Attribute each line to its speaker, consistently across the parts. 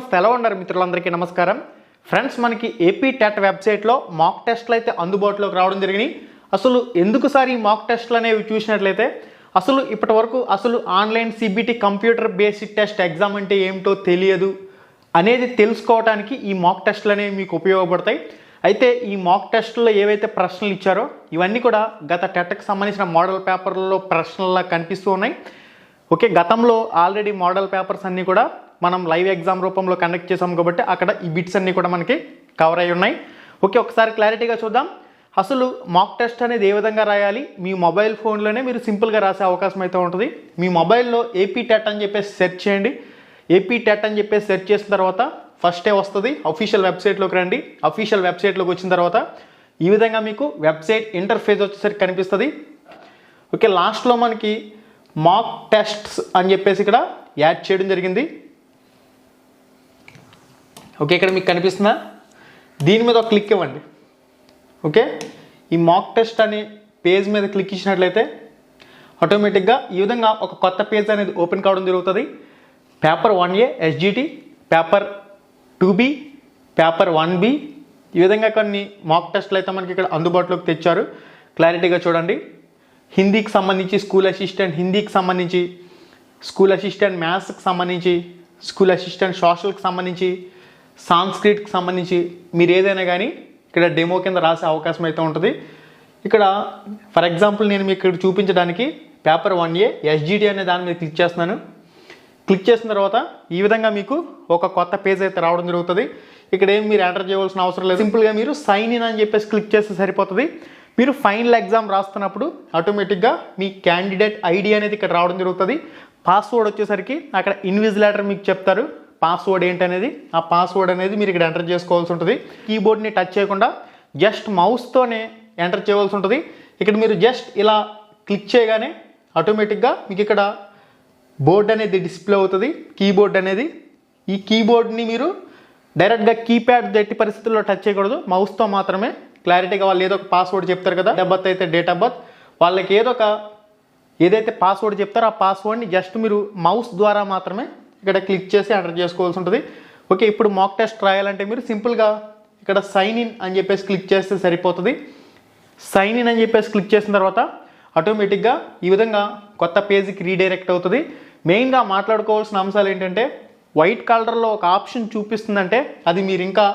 Speaker 1: నమస్తే ఎలా ఉన్నారు మిత్రులందరికీ నమస్కారం. ఫ్రెండ్స్ మనకి ఏపీ టెట్ వెబ్సైట్లో మాక్ టెస్ట్లు అయితే అందుబాటులోకి రావడం జరిగినాయి. అసలు ఎందుకు సార్ ఈ మాక్ టెస్ట్లు అనేవి చూసినట్లయితే అసలు ఇప్పటి వరకు అసలు online CBT computer basic test exam అంటే ఏమిటో తెలియదు అనేది తెలుసుకోవడానికి ఈ మాక్ టెస్ట్లు అనేవి మీకు ఉపయోగపడతాయి. అయితే ఈ మాక్ టెస్ట్లో ఏవైతే ప్రశ్నలు ఇచ్చారో ఇవన్నీ కూడా గత టెట్కి సంబంధించిన మోడల్ పేపర్లలో ప్రశ్నల్లా కనిపిస్తూ ఉన్నాయి. ఓకే గతంలో ఆల్రెడీ మోడల్ పేపర్స్ అన్నీ కూడా మనం లైవ్ ఎగ్జామ్ రూపంలో కండక్ట్ చేసాం కాబట్టి అక్కడ ఈ బిట్స్ అన్నీ కూడా మనకి కవర్ అయి ఉన్నాయి. ఓకే ఒకసారి క్లారిటీగా చూద్దాం. అసలు మాక్ టెస్ట్ అనేది ఏ విధంగా రాయాలి? మీ మొబైల్ ఫోన్లోనే మీరు సింపుల్గా రాసే అవకాశం అయితే ఉంటుంది. మీ మొబైల్లో ఏపీ టెట్ అని చెప్పేసి సెర్చ్ చేయండి. ఏపీ టెట్ అని చెప్పేసి సెర్చ్ చేసిన తర్వాత ఫస్టే వస్తుంది? అఫీషియల్ వెబ్సైట్లోకి రండి. అఫీషియల్ వెబ్సైట్లోకి వచ్చిన తర్వాత ఈ విధంగా మీకు వెబ్సైట్ ఇంటర్ఫేస్ వచ్చేసరికి కనిపిస్తుంది. ఓకే లాస్ట్లో మనకి మాక్ టెస్ట్స్ అని చెప్పేసి ఇక్కడ యాడ్ చేయడం జరిగింది. ఓకే ఇక్కడ మీకు కనిపిస్తుందా? దీని మీద ఒక క్లిక్ ఇవ్వండి. ఓకే? ఈ మాక్ టెస్ట్ అనే పేజ్ మీద క్లిక్ ఇచ్చినట్లయితే ఆటోమేటిక్గా ఈ విధంగా ఒక కొత్త పేజ్ అనేది ఓపెన్ కావడం జరుగుతుంది. Paper one A SGT paper two B paper one B ఈ విధంగా కొన్ని మాక్ టెస్ట్లు అయితే మనకి ఇక్కడ అందుబాటులోకి తెచ్చారు. క్లారిటీగా చూడండి. హిందీకి సంబంధించి స్కూల్ అసిస్టెంట్ హిందీకి సంబంధించి స్కూల్ అసిస్టెంట్ మ్యాథ్స్కి సంబంధించి స్కూల్ అసిస్టెంట్ సోషల్కి సంబంధించి సాంస్క్రిట్కి సంబంధించి మీరు ఏదైనా కానీ ఇక్కడ డెమో కింద రాసే అవకాశం అయితే ఉంటుంది. ఇక్కడ ఫర్ ఎగ్జాంపుల్ నేను మీకు ఇక్కడ చూపించడానికి పేపర్ వన్ ఏ ఎస్జిడి అనే దాని మీద క్లిక్ చేస్తున్నాను. క్లిక్ చేసిన తర్వాత ఈ విధంగా మీకు ఒక కొత్త పేజ్ అయితే రావడం జరుగుతుంది. ఇక్కడ ఏం మీరు ఎంటర్ చేయవలసిన అవసరం లేదు. సింపుల్గా మీరు సైన్ ఇన్ అని చెప్పేసి క్లిక్ చేస్తే సరిపోతుంది. మీరు ఫైనల్ ఎగ్జామ్ రాస్తున్నప్పుడు ఆటోమేటిక్గా మీ క్యాండిడేట్ ఐడి అనేది ఇక్కడ రావడం జరుగుతుంది. పాస్వర్డ్ వచ్చేసరికి అక్కడ ఇన్విజిలేటర్ మీకు చెప్తారు. పాస్వర్డ్ ఏంటనేది? ఆ పాస్వర్డ్ అనేది మీరు ఇక్కడ ఎంటర్ చేసుకోవాల్సి ఉంటుంది. కీబోర్డ్ని టచ్ చేయకుండా జస్ట్ మౌస్తోనే ఎంటర్ చేయవలసి ఉంటుంది. ఇక్కడ మీరు జస్ట్ ఇలా క్లిక్ చేయగానే ఆటోమేటిక్గా మీకు ఇక్కడ బోర్డ్ అనేది డిస్ప్లే అవుతుంది. కీబోర్డ్ అనేది. ఈ కీబోర్డ్ని మీరు డైరెక్ట్గా కీప్యాడ్ ఎట్టి పరిస్థితుల్లో టచ్ చేయకూడదు. మౌస్తో మాత్రమే క్లారిటీగా వాళ్ళు ఏదో ఒక పాస్వర్డ్ చెప్తారు కదా. డేట్ అయితే డేట్ ఆఫ్ బర్త్ వాళ్ళకి ఏదో ఒక ఏదైతే పాస్వర్డ్ చెప్తారో ఆ పాస్వర్డ్ని జస్ట్ మీరు మౌస్ ద్వారా మాత్రమే ఇక్కడ క్లిక్ చేసి ఎంటర్ చేసుకోవాల్సి ఉంటుంది. ఓకే ఇప్పుడు మాక్ టెస్ట్ రాయాలంటే మీరు సింపుల్గా ఇక్కడ సైన్ ఇన్ అని చెప్పేసి క్లిక్ చేస్తే సరిపోతుంది. సైన్ ఇన్ అని చెప్పేసి క్లిక్ చేసిన తర్వాత ఆటోమేటిక్గా ఈ విధంగా కొత్త పేజీకి రీడైరెక్ట్ అవుతుంది. మెయిన్గా మాట్లాడుకోవాల్సిన అంశాలు ఏంటంటే వైట్ కలర్లో ఒక ఆప్షన్ చూపిస్తుందంటే అది మీరు ఇంకా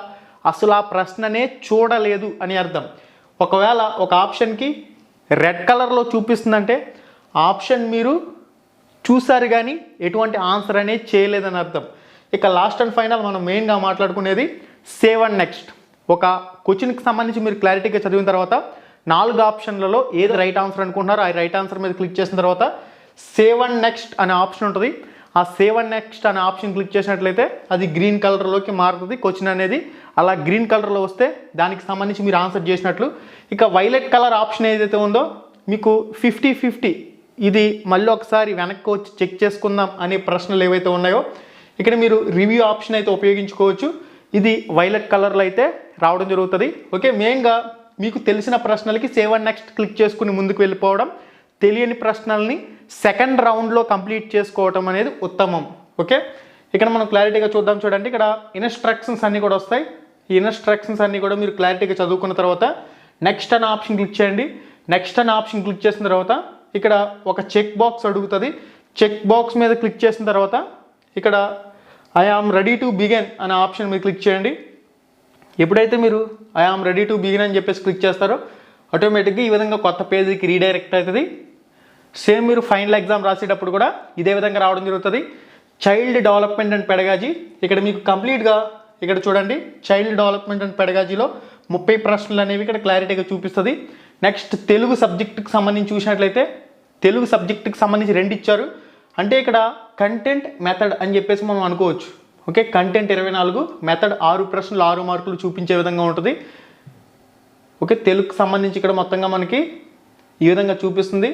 Speaker 1: అసలు ఆ ప్రశ్ననే చూడలేదు అని అర్థం. ఒకవేళ ఒక ఆప్షన్కి రెడ్ కలర్లో చూపిస్తుందంటే ఆప్షన్ మీరు చూశారు కానీ ఎటువంటి ఆన్సర్ అనేది చేయలేదని అర్థం. ఇక లాస్ట్ అండ్ ఫైనల్ మనం మెయిన్గా మాట్లాడుకునేది సేవ్ అండ్ నెక్స్ట్ ఒక క్వశ్చన్కి సంబంధించి మీరు క్లారిటీగా చదివిన తర్వాత నాలుగు ఆప్షన్లలో ఏది రైట్ ఆన్సర్ అనుకుంటున్నారో ఆ రైట్ ఆన్సర్ మీద క్లిక్ చేసిన తర్వాత సేవ్ అండ్ నెక్స్ట్ అనే ఆప్షన్ ఉంటుంది. ఆ సేవ్ అండ్ నెక్స్ట్ అనే ఆప్షన్ క్లిక్ చేసినట్లయితే అది గ్రీన్ కలర్లోకి మారుతుంది క్వశ్చన్ అనేది. అలా గ్రీన్ కలర్లో వస్తే దానికి సంబంధించి మీరు ఆన్సర్ చేసినట్లు. ఇక వైలెట్ కలర్ ఆప్షన్ ఏదైతే ఉందో మీకు ఫిఫ్టీ ఫిఫ్టీ ఇది మళ్ళీ ఒకసారి వెనక్కి వచ్చి చెక్ చేసుకుందాం అనే ప్రశ్నలు ఏవైతే ఉన్నాయో ఇక్కడ మీరు రివ్యూ ఆప్షన్ అయితే ఉపయోగించుకోవచ్చు. ఇది వైలెట్ కలర్లో అయితే రావడం జరుగుతుంది. ఓకే మెయిన్గా మీకు తెలిసిన ప్రశ్నలకి సేవ్ అండ్ నెక్స్ట్ క్లిక్ చేసుకుని ముందుకు వెళ్ళిపోవడం తెలియని ప్రశ్నల్ని సెకండ్ రౌండ్లో కంప్లీట్ చేసుకోవటం అనేది ఉత్తమం. ఓకే ఇక్కడ మనం క్లారిటీగా చూద్దాం చూడండి. ఇక్కడ ఇన్స్ట్రక్షన్స్ అన్నీ కూడా వస్తాయి. ఈ ఇన్స్ట్రక్షన్స్ అన్నీ కూడా మీరు క్లారిటీగా చదువుకున్న తర్వాత నెక్స్ట్ అనే ఆప్షన్ క్లిక్ చేయండి. నెక్స్ట్ అనే ఆప్షన్ క్లిక్ చేసిన తర్వాత ఇక్కడ ఒక చెక్ బాక్స్ అడుగుతుంది. చెక్ బాక్స్ మీద క్లిక్ చేసిన తర్వాత ఇక్కడ I am ready to begin అనే ఆప్షన్ మీద క్లిక్ చేయండి. ఎప్పుడైతే మీరు I am ready to begin అని చెప్పేసి క్లిక్ చేస్తారో ఆటోమేటిక్గా ఈ విధంగా కొత్త పేజీకి రీడైరెక్ట్ అవుతుంది. సేమ్ మీరు ఫైనల్ ఎగ్జామ్ రాసేటప్పుడు కూడా ఇదే విధంగా రావడం జరుగుతుంది. చైల్డ్ డెవలప్మెంట్ అండ్ పెడగాజీ ఇక్కడ మీకు కంప్లీట్గా ఇక్కడ చూడండి. చైల్డ్ డెవలప్మెంట్ అండ్ పెడగాజీలో ముప్పై ప్రశ్నలు అనేవి ఇక్కడ క్లారిటీగా చూపిస్తుంది. నెక్స్ట్ తెలుగు సబ్జెక్ట్కి సంబంధించి చూసినట్లయితే తెలుగు సబ్జెక్టుకి సంబంధించి రెండు ఇచ్చారు. అంటే ఇక్కడ కంటెంట్ మెథడ్ అని చెప్పేసి మనం అనుకోవచ్చు. ఓకే కంటెంట్ ఇరవై నాలుగు మెథడ్ ఆరు ప్రశ్నలు ఆరు మార్కులు చూపించే విధంగా ఉంటుంది. ఓకే తెలుగుకి సంబంధించి ఇక్కడ మొత్తంగా మనకి ఈ విధంగా చూపిస్తుంది.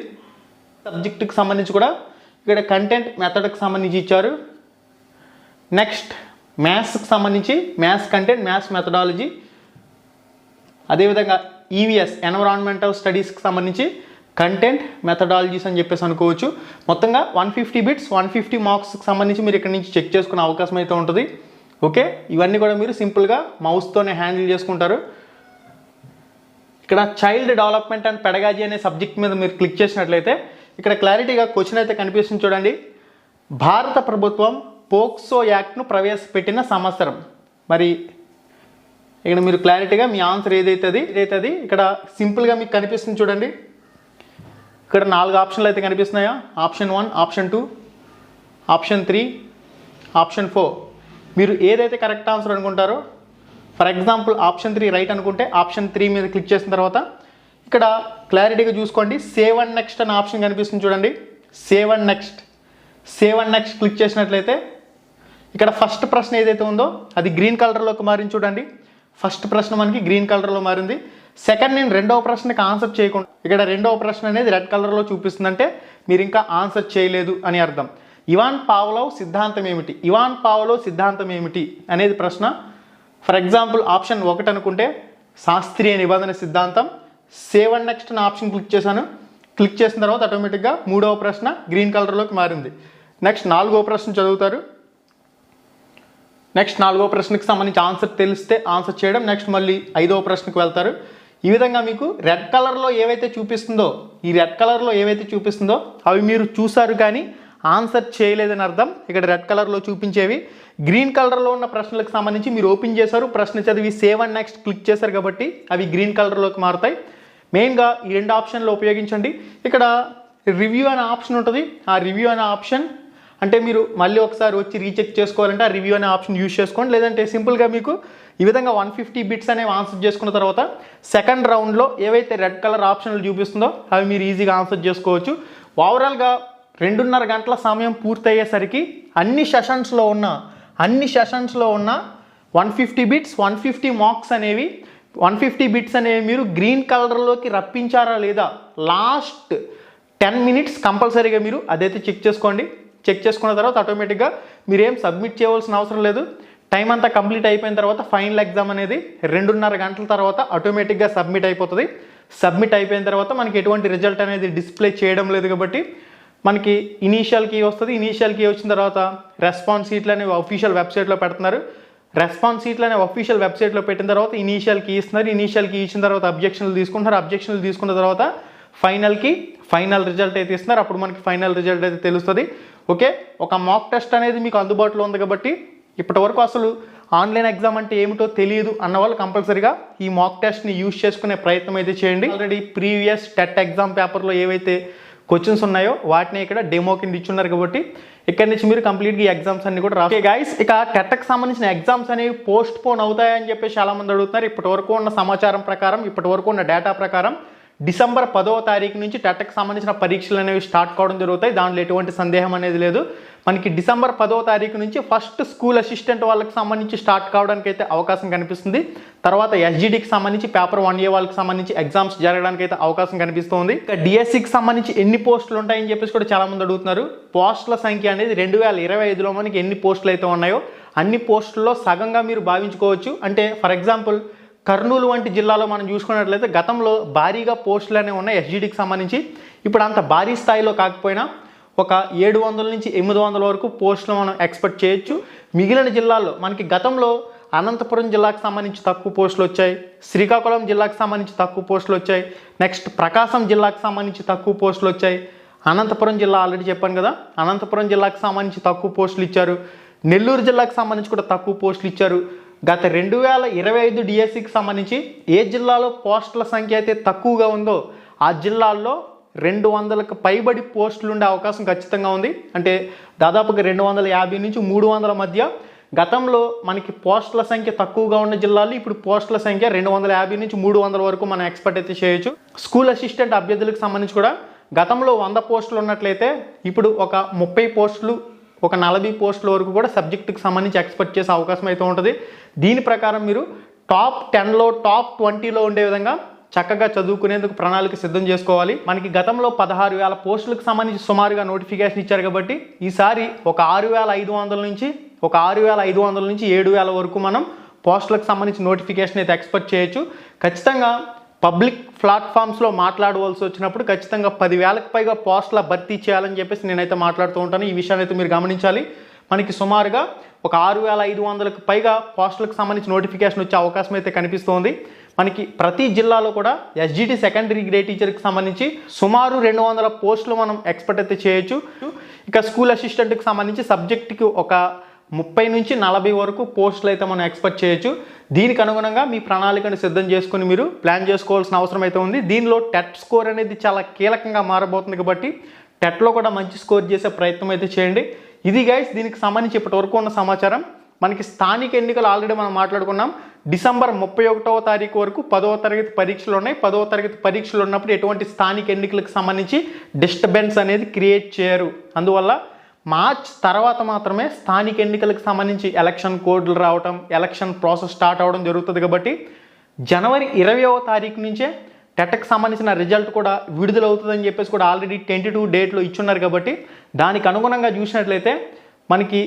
Speaker 1: సబ్జెక్టుకి సంబంధించి కూడా ఇక్కడ కంటెంట్ మెథడ్కి సంబంధించి ఇచ్చారు. నెక్స్ట్ మ్యాథ్స్కి సంబంధించి మ్యాథ్స్ కంటెంట్ మ్యాథ్స్ మెథడాలజీ అదేవిధంగా ఈవీఎస్ ఎన్విరాన్మెంటల్ స్టడీస్కి సంబంధించి కంటెంట్ మెథడాలజీస్ అని చెప్పేసి అనుకోవచ్చు. మొత్తంగా one fifty bits one fifty మార్క్స్కి సంబంధించి మీరు ఇక్కడ నుంచి చెక్ చేసుకునే అవకాశం అయితే ఉంటుంది. ఓకే ఇవన్నీ కూడా మీరు సింపుల్గా మౌస్తోనే హ్యాండిల్ చేసుకుంటారు. ఇక్కడ చైల్డ్ డెవలప్మెంట్ అండ్ పెడగాజీ అనే సబ్జెక్ట్ మీద మీరు క్లిక్ చేసినట్లయితే ఇక్కడ క్లారిటీగా క్వశ్చన్ అయితే కనిపిస్తుంది చూడండి. భారత ప్రభుత్వం పోక్సో యాక్ట్ను ప్రవేశపెట్టిన సంవత్సరం. మరి ఇక్కడ మీరు క్లారిటీగా మీ ఆన్సర్ ఏదైతుంది ఏదైతుంది ఇక్కడ సింపుల్గా మీకు కనిపిస్తుంది చూడండి. ఇక్కడ నాలుగు ఆప్షన్లు అయితే కనిపిస్తున్నాయా? Option one option two option three option four. మీరు ఏదైతే కరెక్ట్ ఆన్సర్ అనుకుంటారో for example option three right అనుకుంటే ఆప్షన్ త్రీ మీద క్లిక్ చేసిన తర్వాత ఇక్కడ క్లారిటీగా చూసుకోండి. సేవ్ అండ్ నెక్స్ట్ అనే ఆప్షన్ కనిపిస్తుంది చూడండి. Save and next. Save and next click చేసినట్లయితే ఇక్కడ ఫస్ట్ ప్రశ్న ఏదైతే ఉందో అది గ్రీన్ కలర్లోకి మారింది చూడండి. ఫస్ట్ ప్రశ్న మనకి గ్రీన్ కలర్లో మారింది. సెకండ్ నేను రెండవ ప్రశ్నకి ఆన్సర్ చేయకుండా ఇక్కడ రెండవ ప్రశ్న అనేది రెడ్ కలర్లో చూపిస్తుందంటే మీరు ఇంకా ఆన్సర్ చేయలేదు అని అర్థం. ఇవాన్ పావలో సిద్ధాంతం ఏమిటి? ఇవాన్ పావలో సిద్ధాంతం ఏమిటి అనేది ప్రశ్న. ఫర్ ఎగ్జాంపుల్ ఆప్షన్ ఒకటి అనుకుంటే శాస్త్రీయ నిబంధన సిద్ధాంతం. సేవ్ అండ్ నెక్స్ట్ అని ఆప్షన్ క్లిక్ చేశాను. క్లిక్ చేసిన తర్వాత ఆటోమేటిక్గా మూడవ ప్రశ్న గ్రీన్ కలర్లోకి మారింది. నెక్స్ట్ నాలుగో ప్రశ్న చదువుతారు. నెక్స్ట్ నాలుగో ప్రశ్నకి సంబంధించి ఆన్సర్ తెలిస్తే ఆన్సర్ చేయడం. నెక్స్ట్ మళ్ళీ ఐదవ ప్రశ్నకు వెళ్తారు. ఈ విధంగా మీకు రెడ్ కలర్లో ఏవైతే చూపిస్తుందో ఈ రెడ్ కలర్లో ఏవైతే చూపిస్తుందో అవి మీరు చూసారు కానీ ఆన్సర్ చేయలేదని అర్థం. ఇక్కడ రెడ్ కలర్లో చూపించేవి గ్రీన్ కలర్లో ఉన్న ప్రశ్నలకు సంబంధించి మీరు ఓపెన్ చేశారు ప్రశ్న చదివి సేవ్ అండ్ నెక్స్ట్ క్లిక్ చేశారు కాబట్టి అవి గ్రీన్ కలర్లోకి మారుతాయి. మెయిన్గా ఈ రెండు ఆప్షన్లు ఉపయోగించండి. ఇక్కడ రివ్యూ అనే ఆప్షన్ ఉంటుంది. ఆ రివ్యూ అనే ఆప్షన్ అంటే మీరు మళ్ళీ ఒకసారి వచ్చి రీచెక్ చేసుకోవాలంటే ఆ రివ్యూ అనే ఆప్షన్ యూజ్ చేసుకోండి. లేదంటే సింపుల్గా మీకు ఈ విధంగా వన్ ఫిఫ్టీ బిట్స్ అనేవి ఆన్సర్ చేసుకున్న తర్వాత సెకండ్ రౌండ్లో ఏవైతే రెడ్ కలర్ ఆప్షన్లు చూపిస్తుందో అవి మీరు ఈజీగా ఆన్సర్ చేసుకోవచ్చు. ఓవరాల్గా రెండున్నర గంటల సమయం పూర్తయ్యేసరికి అన్ని సెషన్స్లో ఉన్న అన్ని సెషన్స్లో ఉన్న one fifty bits one fifty marks అనేవి వన్ ఫిఫ్టీ బిట్స్ అనేవి మీరు గ్రీన్ కలర్లోకి రప్పించారా లేదా లాస్ట్ టెన్ మినిట్స్ కంపల్సరీగా మీరు అదైతే చెక్ చేసుకోండి. చెక్ చేసుకున్న తర్వాత ఆటోమేటిక్గా మీరేం సబ్మిట్ చేయవలసిన అవసరం లేదు. టైం అంతా కంప్లీట్ అయిపోయిన తర్వాత ఫైనల్ ఎగ్జామ్ అనేది రెండున్నర గంటల తర్వాత ఆటోమేటిక్గా సబ్మిట్ అయిపోతుంది. సబ్మిట్ అయిపోయిన తర్వాత మనకి ఎటువంటి రిజల్ట్ అనేది డిస్ప్లే చేయడం లేదు కాబట్టి మనకి ఇనీషియల్ కీ వస్తుంది. ఇనీషియల్ కీ వచ్చిన తర్వాత రెస్పాన్స్ సీట్లు అనేవి అఫీషియల్ వెబ్సైట్లో పెడుతున్నారు. రెస్పాన్స్ సీట్లు అనేవి అఫీషియల్ వెబ్సైట్లో పెట్టిన తర్వాత ఇనీషియల్ కీ ఇస్తున్నారు. ఇనీషియల్ కీ ఇచ్చిన తర్వాత అబ్జెక్షన్లు తీసుకుంటున్నారు. అబ్జెక్షన్లు తీసుకున్న తర్వాత ఫైనల్కి ఫైనల్ రిజల్ట్ అయితే ఇస్తున్నారు. అప్పుడు మనకి ఫైనల్ రిజల్ట్ అయితే తెలుస్తుంది. ఓకే ఒక మాక్ టెస్ట్ అనేది మీకు అందుబాటులో ఉంది కాబట్టి ఇప్పటి వరకు అసలు ఆన్లైన్ ఎగ్జామ్ అంటే ఏమిటో తెలియదు అన్న వాళ్ళు కంపల్సరీగా ఈ మాక్ టెస్ట్ని యూజ్ చేసుకునే ప్రయత్నం అయితే చేయండి. ఆల్రెడీ ప్రీవియస్ టెట్ ఎగ్జామ్ పేపర్లో ఏవైతే క్వశ్చన్స్ ఉన్నాయో వాటిని ఇక్కడ డెమో కింద ఇచ్చున్నారు కాబట్టి ఇక్కడ నుంచి మీరు కంప్లీట్గా ఈ ఎగ్జామ్స్ అన్ని కూడా రాసే గైస్ ఇక టెట్కి సంబంధించిన ఎగ్జామ్స్ అనేవి పోస్ట్ పోన్ అవుతాయని చెప్పేసి చాలా మంది అడుగుతున్నారు. ఇప్పటి వరకు ఉన్న సమాచారం ప్రకారం ఇప్పటి వరకు ఉన్న డేటా ప్రకారం డిసెంబర్ పదవ తారీఖు నుంచి టెట్కి సంబంధించిన పరీక్షలు అనేవి స్టార్ట్ కావడం జరుగుతాయి. దాంట్లో ఎటువంటి సందేహం అనేది లేదు. మనకి డిసెంబర్ పదవ తారీఖు నుంచి ఫస్ట్ స్కూల్ అసిస్టెంట్ వాళ్ళకి సంబంధించి స్టార్ట్ కావడానికి అయితే అవకాశం కనిపిస్తుంది. తర్వాత ఎస్జీడీకి సంబంధించి పేపర్ వన్ ఏ వాళ్ళకి సంబంధించి ఎగ్జామ్స్ జరగడానికి అయితే అవకాశం కనిపిస్తుంది. ఇంకా డిఎస్సికి సంబంధించి ఎన్ని పోస్టులు ఉంటాయని చెప్పేసి కూడా చాలామంది అడుగుతున్నారు. పోస్టుల సంఖ్య అనేది రెండు వేల ఇరవై ఐదులో మనకి ఎన్ని పోస్టులు అయితే ఉన్నాయో అన్ని పోస్టుల్లో సగంగా మీరు భావించుకోవచ్చు. అంటే ఫర్ ఎగ్జాంపుల్ కర్నూలు వంటి జిల్లాలో మనం చూసుకున్నట్లయితే గతంలో భారీగా పోస్టులు అనేవి ఉన్నాయి ఎస్జీడీకి సంబంధించి. ఇప్పుడు అంత భారీ స్థాయిలో కాకపోయినా ఒక ఏడు వందల నుంచి ఎనిమిది వందల వరకు పోస్టులు మనం ఎక్స్పెక్ట్ చేయొచ్చు. మిగిలిన జిల్లాల్లో మనకి గతంలో అనంతపురం జిల్లాకు సంబంధించి తక్కువ పోస్టులు వచ్చాయి. శ్రీకాకుళం జిల్లాకు సంబంధించి తక్కువ పోస్టులు వచ్చాయి. నెక్స్ట్ ప్రకాశం జిల్లాకు సంబంధించి తక్కువ పోస్టులు వచ్చాయి. అనంతపురం జిల్లా ఆల్రెడీ చెప్పాను కదా అనంతపురం జిల్లాకు సంబంధించి తక్కువ పోస్టులు ఇచ్చారు. నెల్లూరు జిల్లాకు సంబంధించి కూడా తక్కువ పోస్టులు ఇచ్చారు. గత రెండు వేల ఇరవై ఐదు డిఎస్సికి సంబంధించి ఏ జిల్లాలో పోస్టుల సంఖ్య అయితే తక్కువగా ఉందో ఆ జిల్లాల్లో రెండు వందలకు పైబడి పోస్టులు ఉండే అవకాశం ఖచ్చితంగా ఉంది. అంటే దాదాపుగా రెండు వందల యాభై నుంచి మూడు వందల మధ్య గతంలో మనకి పోస్టుల సంఖ్య తక్కువగా ఉన్న జిల్లాలు ఇప్పుడు పోస్టుల సంఖ్య రెండు వందల యాభై నుంచి మూడు వందల వరకు మనం ఎక్స్పెక్ట్ అయితే చేయొచ్చు. స్కూల్ అసిస్టెంట్ అభ్యర్థులకు సంబంధించి కూడా గతంలో వంద పోస్టులు ఉన్నట్లయితే ఇప్పుడు ఒక ముప్పై పోస్టులు ఒక నలభై పోస్టుల వరకు కూడా సబ్జెక్టుకి సంబంధించి ఎక్స్పెక్ట్ చేసే అవకాశం అయితే ఉంటుంది. దీని ప్రకారం మీరు టాప్ టెన్లో టాప్ ట్వంటీలో ఉండే విధంగా చక్కగా చదువుకునేందుకు ప్రణాళిక సిద్ధం చేసుకోవాలి. మనకి గతంలో పదహారు వేల పోస్టులకు సంబంధించి సుమారుగా నోటిఫికేషన్ ఇచ్చారు కాబట్టి ఈసారి ఒక ఆరు వేల ఐదు వందల నుంచి ఒక ఆరు వేల ఐదు వందల నుంచి ఏడు వేల వరకు మనం పోస్టులకు సంబంధించి నోటిఫికేషన్ అయితే ఎక్స్పెక్ట్ చేయొచ్చు. ఖచ్చితంగా పబ్లిక్ ప్లాట్ఫామ్స్లో మాట్లాడవలసి వచ్చినప్పుడు ఖచ్చితంగా పదివేలకు పైగా పోస్టుల భర్తీ చేయాలని చెప్పేసి నేనైతే మాట్లాడుతూ ఉంటాను. ఈ విషయాన్ని అయితే మీరు గమనించాలి. మనకి సుమారుగా ఒక ఆరు వేల ఐదు వందలకు పైగా పోస్టులకు సంబంధించి నోటిఫికేషన్ వచ్చే అవకాశం అయితే కనిపిస్తోంది. మనకి ప్రతి జిల్లాలో కూడా ఎస్జిటి సెకండరీ గ్రేడ్ టీచర్కి సంబంధించి సుమారు రెండు వందల పోస్టులు మనం ఎక్స్పెక్ట్ అయితే చేయొచ్చు. ఇక స్కూల్ అసిస్టెంట్కి సంబంధించి సబ్జెక్ట్కి ఒక ముప్పై నుంచి నలభై వరకు పోస్టులు అయితే మనం ఎక్స్పెక్ట్ చేయొచ్చు. దీనికి అనుగుణంగా మీ ప్రణాళికను సిద్ధం చేసుకుని మీరు ప్లాన్ చేసుకోవాల్సిన అవసరం అయితే ఉంది. దీనిలో టెట్ స్కోర్ అనేది చాలా కీలకంగా మారబోతుంది కాబట్టి టెట్లో కూడా మంచి స్కోర్ చేసే ప్రయత్నం అయితే చేయండి. ఇది గైస్ దీనికి సంబంధించి ఇప్పటి వరకు ఉన్న సమాచారం. మనకి స్థానిక ఎన్నికలు ఆల్రెడీ మనం మాట్లాడుకున్నాం. డిసెంబర్ ముప్పై ఒకటవ తారీఖు వరకు పదవ తరగతి పరీక్షలు ఉన్నాయి. పదవ తరగతి పరీక్షలు ఉన్నప్పుడు ఎటువంటి స్థానిక ఎన్నికలకు సంబంధించి డిస్టర్బెన్స్ అనేది క్రియేట్ చేయరు. అందువల్ల మార్చ్ తర్వాత మాత్రమే స్థానిక ఎన్నికలకు సంబంధించి ఎలక్షన్ కోడ్లు రావటం ఎలక్షన్ ప్రాసెస్ స్టార్ట్ అవడం జరుగుతుంది కాబట్టి జనవరి ఇరవయవ తారీఖు నుంచే టెట్కి సంబంధించిన రిజల్ట్ కూడా విడుదలవుతుందని చెప్పేసి కూడా ఆల్రెడీ ట్వంటీ టూ డేట్లో ఇచ్చున్నారు కాబట్టి దానికి అనుగుణంగా చూసినట్లయితే మనకి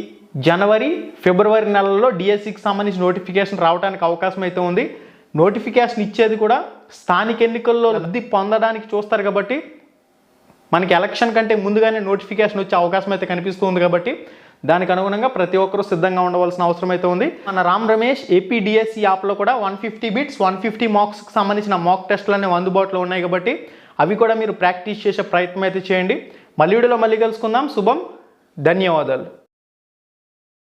Speaker 1: జనవరి ఫిబ్రవరి నెలల్లో డిఎస్సికి సంబంధించి నోటిఫికేషన్ రావడానికి అవకాశం అయితే ఉంది. నోటిఫికేషన్ ఇచ్చేది కూడా స్థానిక ఎన్నికల్లో లబ్ధి పొందడానికి చూస్తారు కాబట్టి మనకి ఎలక్షన్ కంటే ముందుగానే నోటిఫికేషన్ వచ్చే అవకాశం అయితే కనిపిస్తుంది కాబట్టి దానికి అనుగుణంగా ప్రతి ఒక్కరూ సిద్ధంగా ఉండవలసిన అవసరం అయితే ఉంది. మన రామ్ రమేష్ ఏపీడిఎస్సి యాప్లో కూడా one fifty bits one fifty మార్క్స్కి సంబంధించిన మాక్ టెస్ట్లు అనేవి అందుబాటులో ఉన్నాయి కాబట్టి అవి కూడా మీరు ప్రాక్టీస్ చేసే ప్రయత్నం అయితే చేయండి. మళ్ళీ వీడియోలో మళ్ళీ కలుసుకుందాం. శుభం. ధన్యవాదాలు.